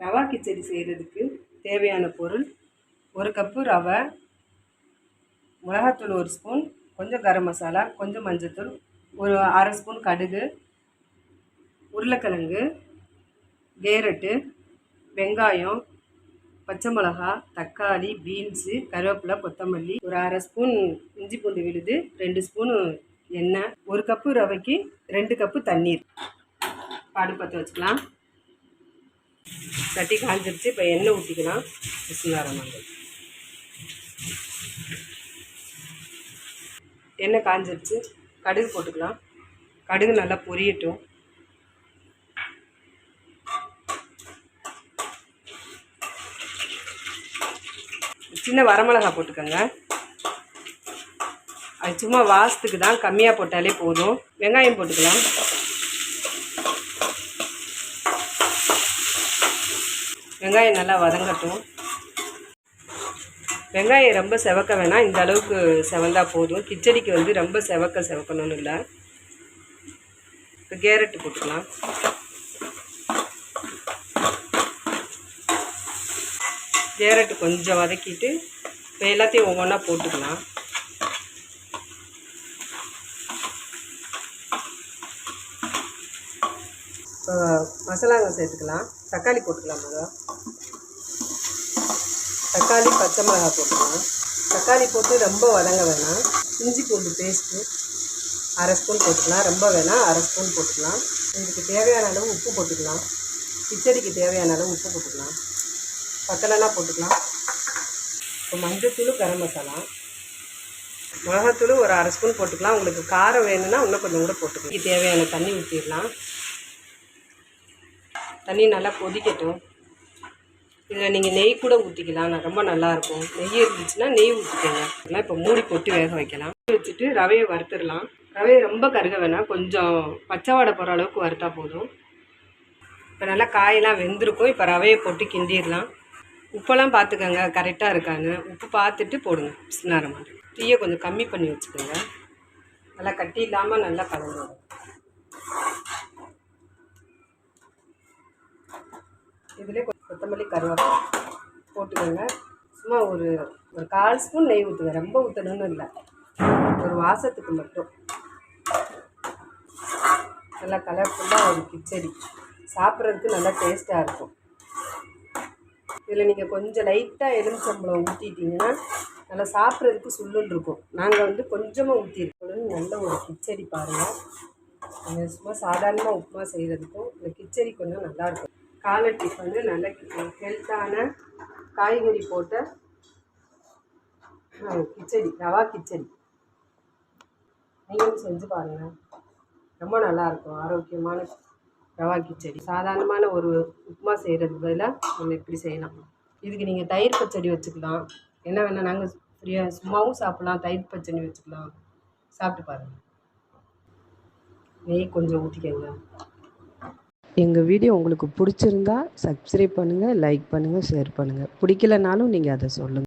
ரவா கிச்சடி செய்கிறதுக்கு தேவையான பொருள் ஒரு கப்பு ரவை மிளகாத்தூள் ஒரு ஸ்பூன் கொஞ்சம் கரம் மசாலா கொஞ்சம் மஞ்சத்தூள் ஒரு அரை ஸ்பூன் கடுகு உருளைக்கிழங்கு கேரட்டு வெங்காயம் பச்சை மிளகா தக்காளி பீன்ஸு கருவேப்பிலை கொத்தமல்லி ஒரு அரை ஸ்பூன் இஞ்சி பூண்டு விழுது ரெண்டு ஸ்பூனு எண்ணெய் ஒரு கப்பு ரவைக்கு ரெண்டு கப்பு தண்ணீர். பாடு பற்ற வச்சுக்கலாம். சட்டி காஞ்சிருச்சு. இப்போ எண்ணெய் ஊற்றிக்கலாம் பிசுங்காரமாக எண்ணெய் காஞ்சிருச்சு. கடுகு போட்டுக்கலாம். கடுகு நல்லா பொரியட்டும். சின்ன வரமிளகா போட்டுக்கோங்க. அது சும்மா வாசத்துக்கு தான் கம்மியாக போட்டாலே போதும். வெங்காயம் போட்டுக்கலாம். வெங்காயம் நல்லா வதங்கட்டும். வெங்காயம் ரொம்ப செவக்க வேணாம். இந்த அளவுக்கு செவந்தா போதும். கிச்சடிக்கு வந்து ரொம்ப செவக்க செவக்கணும்னு இல்லை. இப்போ கேரட்டு போட்டுக்கலாம். கேரட்டு கொஞ்சம் வதக்கிட்டு இப்போ எல்லாத்தையும் ஒவ்வொன்றா போட்டுக்கலாம். இப்போ மசாலாங்க சேர்த்துக்கலாம். தக்காளி போட்டுக்கலாம் முதல் தக்காளி பச்சை மிளகாய் போட்டுக்கலாம். தக்காளி போட்டு ரொம்ப வதங்க வேணாம். இஞ்சி பூண்டு பேஸ்ட்டு அரை ஸ்பூன் போட்டுக்கலாம். ரொம்ப வேணாம் அரை ஸ்பூன் போட்டுக்கலாம். இதுக்கு தேவையான அளவு உப்பு போட்டுக்கலாம். கிச்சடிக்கு தேவையான அளவு உப்பு போட்டுக்கலாம். பத்தலைனா போட்டுக்கலாம். இப்போ மஞ்சத்தூள் கரம் மசாலா. மிளகாத்தூள் ஒரு அரை ஸ்பூன் போட்டுக்கலாம். உங்களுக்கு காரம் வேணும்னா இன்னும் கொஞ்சம் கூட போட்டுக்கலாம். தேவையான தண்ணி ஊற்றிடலாம் தண்ணி நல்லா கொதிக்கட்டும். இதில் நீங்கள் நெய் கூட ஊற்றிக்கலாம் ரொம்ப நல்லாயிருக்கும். நெய் இருந்துச்சுன்னா நெய் ஊற்றிக்கோங்க இதெல்லாம் இப்போ மூடி போட்டு வேக வைக்கலாம். வச்சுட்டு ரவையை வறுத்துடலாம். ரவையை ரொம்ப கருக வேணாம். கொஞ்சம் பச்சை வாடை போகிற அளவுக்கு வறுத்தா போதும். இப்போ நல்லா காயெல்லாம் வெந்திருக்கும். இப்போ ரவையை போட்டு கிண்டிடலாம். உப்பெல்லாம் பார்த்துக்கோங்க. கரெக்டாக இருக்கான்னு. உப்பு பார்த்துட்டு போடுங்க. பிஸ்னார மாதிரி தீயை கொஞ்சம் கம்மி பண்ணி வச்சுக்கோங்க. நல்லா கட்டி இல்லாமல் நல்லா கலந்துடும் இதில் கொத்தமல்லி கருவேப்பிலை போட்டுக்கோங்க. சும்மா ஒரு ஒரு கால் ஸ்பூன் நெய் ஊற்றுங்க ரொம்ப ஊற்றணும்னு இல்லை. ஒரு வாசத்துக்கு மட்டும். நல்லா கலர்ஃபுல்லாக ஒரு கிச்சடி. சாப்பிட்றதுக்கு நல்லா டேஸ்ட்டாக இருக்கும். இதில் நீங்கள் கொஞ்சம் லைட்டாக எலுமிச்சம்பழம் ஊற்றிட்டிங்கன்னா நல்லா சாப்பிட்றதுக்கு சுள்ளுன்னு இருக்கும். நாங்கள் வந்து கொஞ்சமாக ஊற்றிருக்கணும்னு நல்ல ஒரு கிச்சடி பாருங்கள் சும்மா சாதாரணமாக உப்புமா செய்கிறதுக்கும் இந்த கிச்சடி கொஞ்சம் நல்லாயிருக்கும் காலை டிஃபனு நல்ல ஹெல்த்தான காய்கறி போட்ட கிச்சடி ரவா கிச்சடி. நீங்களும் செஞ்சு பாருங்கள் ரொம்ப நல்லாயிருக்கும். ஆரோக்கியமான ரவா கிச்சடி. சாதாரணமான ஒரு உப்புமா செய்கிறது பதிலாக நம்ம இப்படி செய்யலாம். இதுக்கு நீங்கள் தயிர் பச்சடி வச்சுக்கலாம். என்ன வேணால் நாங்கள் ஃப்ரீயாக சும்மாவும் சாப்பிட்லாம். தயிர் பச்சடி வச்சுக்கலாம். சாப்பிட்டு பாருங்கள் நெய் கொஞ்சம் ஊற்றிக்கங்க எங்கள் வீடியோ உங்களுக்கு பிடிச்சிருந்தா சப்ஸ்கிரைப் பண்ணுங்கள் லைக் பண்ணுங்கள் ஷேர் பண்ணுங்கள் பிடிக்கலனாலும் நீங்கள் அதை சொல்லுங்கள்